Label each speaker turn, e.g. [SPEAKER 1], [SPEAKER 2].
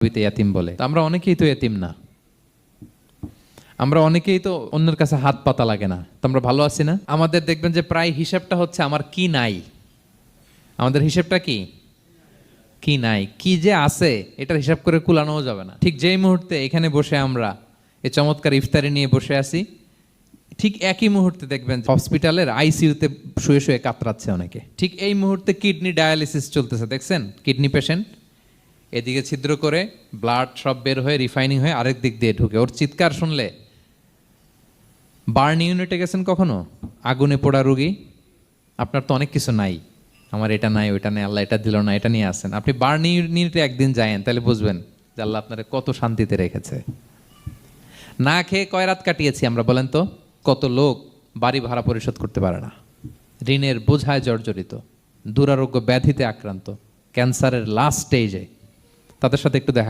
[SPEAKER 1] আরবিতে বলে। আমরা অনেকেই তো না। আমরা অনেকেই তো অন্যের কাছে হাত পাতা লাগে না। ভালো আছি না? আমাদের দেখবেন যে প্রায় হচ্ছে আমার কি নাই। আমাদের হিসাবটা কি? কি নাই। কি যে আছে, এটার হিসাব করে কুলানোও যাবে না। ঠিক যেই মুহূর্তে এখানে বসে আমরা এই চমৎকার ইফতারি নিয়ে বসে আছি, ঠিক একই মুহূর্তে দেখবেন হসপিটালের আইসিইউতে শুয়ে শুয়ে কাতরাচ্ছে অনেকে। ঠিক এই মুহূর্তে কিডনি ডায়ালিসিস চলতেছে, দেখছেন? Kidney patient. এদিকে ছিদ্র করে ব্লাড সব বের হয়ে রিফাইনিং হয়ে আরেক দিক দিয়ে ঢুকে। ওর চিৎকার শুনলে? বার্ন ইউনিটে গেছেন কখনো? আগুনে পোড়া রুগী? আপনার তো অনেক কিছু নাই। আমার এটা নাই, ওইটা নাই, আল্লাহ এটা দিল না, এটা নিয়ে আসেন। আপনি বার্ন ইউনিটে একদিন যায়েন, তাহলে বুঝবেন যে আল্লাহ আপনার কত শান্তিতে রেখেছে। না খেয়ে কয় রাত কাটিয়েছি আমরা বলেন তো? কত লোক বাড়ি ভাড়া পরিশোধ করতে পারে না। ঋণের বোঝায় জর্জরিত, দুরারোগ্য ব্যাধিতে আক্রান্ত, ক্যান্সারের লাস্ট স্টেজে তাদের সাথে একটু দেখা